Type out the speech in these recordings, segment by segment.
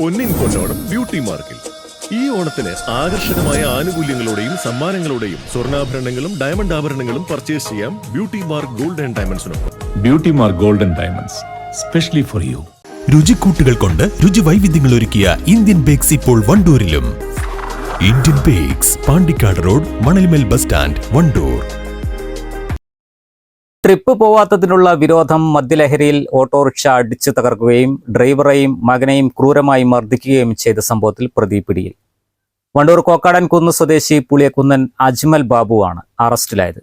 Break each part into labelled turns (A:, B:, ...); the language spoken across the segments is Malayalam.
A: പൊന്നിൻ കൊണ്ടോടം ബ്യൂട്ടി മാർക്കിൽ. ഈ ഓണത്തിന് ആകർഷകമായ ആനുകൂല്യങ്ങളോടെയും സമ്മാനങ്ങളോടെയും സ്വർണാഭരണങ്ങളും ഡയമണ്ട് ആഭരണങ്ങളും പർച്ചേസ് ചെയ്യാം beauty mark gold and ഡയമണ്ട്സിനൊപ്പം
B: beauty mark gold and diamonds specially for you
C: രുചിക്കൂട്ടുകൾ കൊണ്ട് രുചി വൈവിധ്യങ്ങൾ ഒരുക്കിയ ഇന്ത്യൻ ബേക്സ് ഇപ്പോൾ വണ്ടൂരിലും. Indian bakes Pandikkad road Manalmel bus stand Wandoor.
D: Trip പോവാത്തതിനുള്ള വിരോധം മദ്യലഹരിയിൽ ഓട്ടോറിക്ഷ അടിച്ചു തകർക്കുകയും ഡ്രൈവറെയും മകനെയും ക്രൂരമായി മർദ്ദിക്കുകയും ചെയ്ത സംഭവത്തിൽ പ്രതി പിടിയിൽ. വണ്ടൂർ കോക്കാടൻ കുന്ന് സ്വദേശി പുളിയക്കുന്നൻ അജ്മൽ ബാബുവാണ് അറസ്റ്റിലായത്.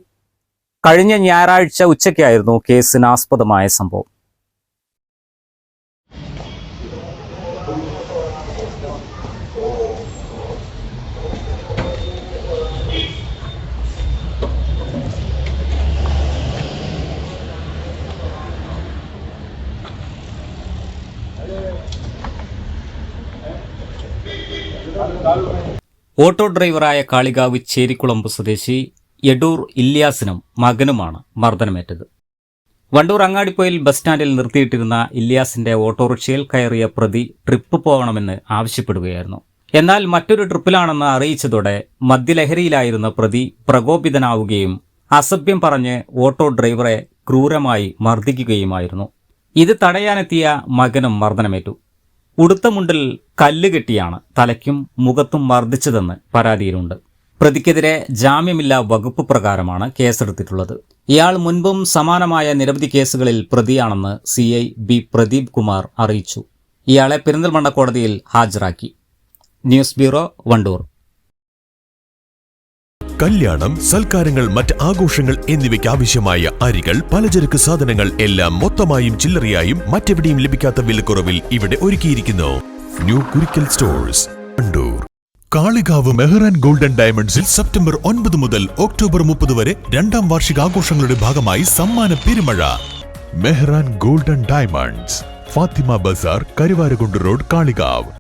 D: കഴിഞ്ഞ ഞായറാഴ്ച ഉച്ചയ്ക്കായിരുന്നു കേസിന് ആസ്പദമായ സംഭവം. ഓട്ടോ ഡ്രൈവറായ കാളികാവ് ചേരിക്കുളമ്പ് സ്വദേശി യഡൂർ ഇല്യാസിനും മകനുമാണ് മർദ്ദനമേറ്റത്. വണ്ടൂർ അങ്ങാടിപ്പോയിൽ ബസ് സ്റ്റാൻഡിൽ നിർത്തിയിട്ടിരുന്ന ഇല്യാസിന്റെ ഓട്ടോറിക്ഷയിൽ കയറിയ പ്രതി ട്രിപ്പ് പോകണമെന്ന് ആവശ്യപ്പെടുകയായിരുന്നു. എന്നാൽ മറ്റൊരു ട്രിപ്പിലാണെന്ന് അറിയിച്ചതോടെ മദ്യലഹരിയിലായിരുന്ന പ്രതി പ്രകോപിതനാവുകയും അസഭ്യം പറഞ്ഞ് ഓട്ടോ ഡ്രൈവറെ ക്രൂരമായി മർദ്ദിക്കുകയുമായിരുന്നു. ഇത് തടയാനെത്തിയ മകനും മർദ്ദനമേറ്റു. ഉടുത്ത മുണ്ടിൽ കല്ല് കെട്ടിയാണ് തലയ്ക്കും മുഖത്തും മർദ്ദിച്ചതെന്ന് പരാതിയിലുണ്ട്. പ്രതിക്കെതിരെ ജാമ്യമില്ലാ വകുപ്പ് പ്രകാരമാണ് കേസെടുത്തിട്ടുള്ളത്. ഇയാൾ മുൻപും സമാനമായ നിരവധി കേസുകളിൽ പ്രതിയാണെന്ന് C I B Pradeep Kumar അറിയിച്ചു. ഇയാളെ പെരിന്തൽമണ്ണ കോടതിയിൽ ഹാജരാക്കി. News bureau Wandoor.
C: കല്യാണം സൽക്കാരങ്ങൾ മറ്റ് ആഘോഷങ്ങൾ എന്നിവയ്ക്ക് ആവശ്യമായ അരികൾ പലചരക്ക് സാധനങ്ങൾ എല്ലാം മൊത്തമായും ചില്ലറയായും മറ്റെവിടെയും ലഭിക്കാത്ത വിലക്കുറവിൽ ഇവിടെ ഒരുക്കിയിരിക്കുന്നു. New Kurikkal stores Kandoor. Kalikavu Mehran golden ഡയമണ്ട്സിൽ സെപ്റ്റംബർ ഒൻപത് മുതൽ ഒക്ടോബർ മുപ്പത് വരെ രണ്ടാം വാർഷിക ആഘോഷങ്ങളുടെ ഭാഗമായി സമ്മാന പെരുമഴ. Mehran golden diamonds Fathima Bazar Karuvarakundu road Kalikavu.